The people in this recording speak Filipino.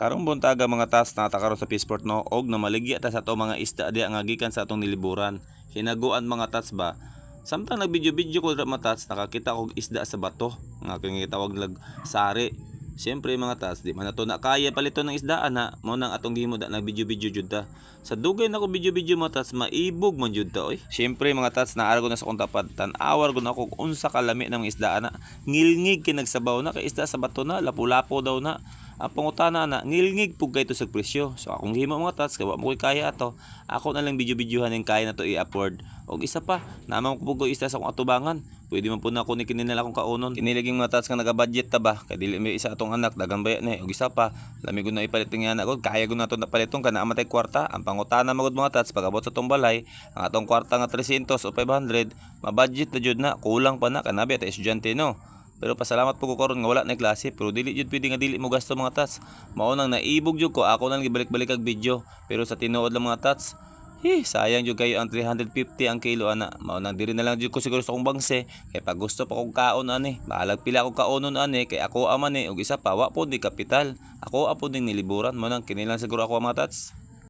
Karong buntaga mga tas natakaro sa Peaceport no og na maligya ta sa to mga isda diya nga gikan sa atong niliburan. Hinaguan mga tats ba. Samtang nagbidyo-bidyo ko ra mga tats nakakita kog isda sa bato nga kay tawag lag sari. Siyempre mga tats, di man na to na kaya palito ng isdaan ha. Mo nang atong gihimo da nagbidyo-bidyo jud ta. Sa dugay na ko bidyo-bidyo mga tats, maibog man jud ta oy. Siyempre mga tats, naara ko na sa kong tapad. Tan-awar na ako unsa kalami ng mga isdaan na. Ngilngig kinagsabaw na kay isda sa bato na, lapu-lapo daw na. Ang pangutana na, ngilngig pug kay sa presyo. So akong himo mga tats, kaya wa mo kaya ato. Ako na lang bidyo-bidyohan yung kaya na to i-upload. Og isa pa, naman ko pug isda sa akong atubangan. Pwede man po na ako ni kininala akong kaunon. Kiniliging mga tats nga naga-budget ta ba? Kay dili may isa atong anak, dagang baya ni. Og isa pa, lami ko na ipalit ng anak ko. Kaya ko na to napalitong kana amatay kwarta. Ang pangutana magud mga tats pagabot sa tong balay, ang atong kwarta nga 300 o 500, ma-budget na jud na, kulang pa na kanabi at estudyante no. Pero pasalamat po ko karon nga wala na klase pero dili jud pwede nga dili mo gasto mga tats. Mao nang naibog jud ko ako nang gibalik-balik kag video pero sa tinuod lang mga tats. Eh, sayang jud kayo ang 350 ang kilo ana. Mao nang diri na lang jud ko siguro sa akong bangse kay pag gusto pa kog kaon ani. Bahalag pila akong kaonon ani kay ako ama ni ug isa pa wa po di kapital. Ako apo ding niliburan mo nang kinilang siguro ako ang mga tats.